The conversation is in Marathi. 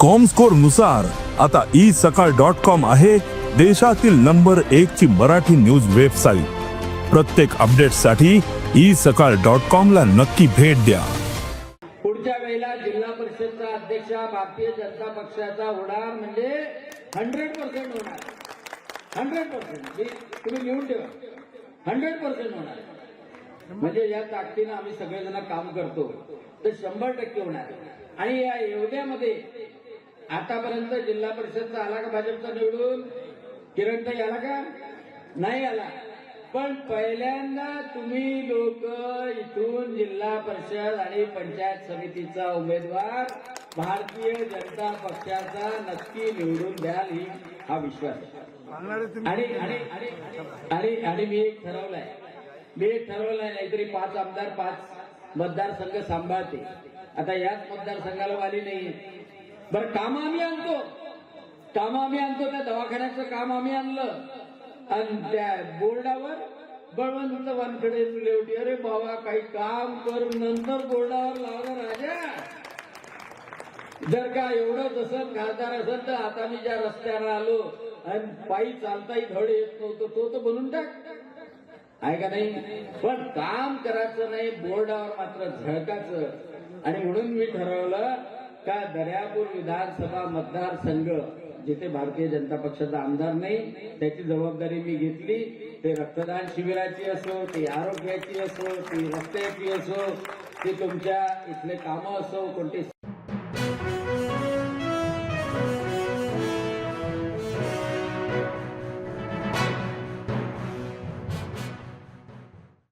कॉमस्कोरनुसार आता ई सकाळ डॉट कॉम आहे देशातील नंबर एक ची मराठी न्यूज वेबसाईट प्रत्येक अपडेटसाठी ई सकाळ डॉट कॉम ला नक्की भेट द्या. पुढच्या वेळेला जिल्हा परिषदचा अध्यक्ष भारतीय जनता पक्षाचा होणार म्हणजे हंड्रेड पर्सेंट होणार. हंड्रेड पर्सेंट तुम्ही लिहून ठेवा. हंड्रेड पर्सेंट होणार. म्हणजे या ताकदीनं आम्ही सगळेजण काम करतो. तर शंभर टक्के होणार. आणि या एवढ्यामध्ये आतापर्यंत जिल्हा परिषदचा आला का भाजपचा निवडून? किरण ताई आला का? नाही आला. पण पहिल्यांदा तुम्ही लोक इथून जिल्हा परिषद आणि पंचायत समितीचा उमेदवार भारतीय जनता पक्षाचा नक्की निवडून द्याल ही हा विश्वास. आणि आणि मी एक ठरवलंय. मी एक ठरवलंय नाहीतरी पाच आमदार पाच मतदारसंघ सांभाळते आता याच मतदारसंघाला वाली नाही बरं काम आम्ही आणतो. काम आम्ही आणतो त्या दवाखान्याचं काम आम्ही आणलं. आणि त्या बोर्डावर बळवंत वानखडे लेवटी अरे बाबा काही काम करून नंतर बोर्डावर लावलं राजा. जर का एवढं जसं खासदार असेल तर आता मी ज्या रस्त्यावर आलो आणि पायी चालताही धड येत नव्हतं. तो तर बनून टाक. आहे का नाही? पण काम करायचं नाही बोर्डावर मात्र झळकाचं आणि म्हणून मी ठरवलं का दर्यापूर विधानसभा मतदारसंघ जिथे भारतीय जनता पक्षाचा आमदार नाही त्याची जबाबदारी मी घेतली. ते रक्तदान शिबिराची असो ती आरोग्याची असो ती रस्त्याची असो ती तुमच्या इथले कामं असो कोणती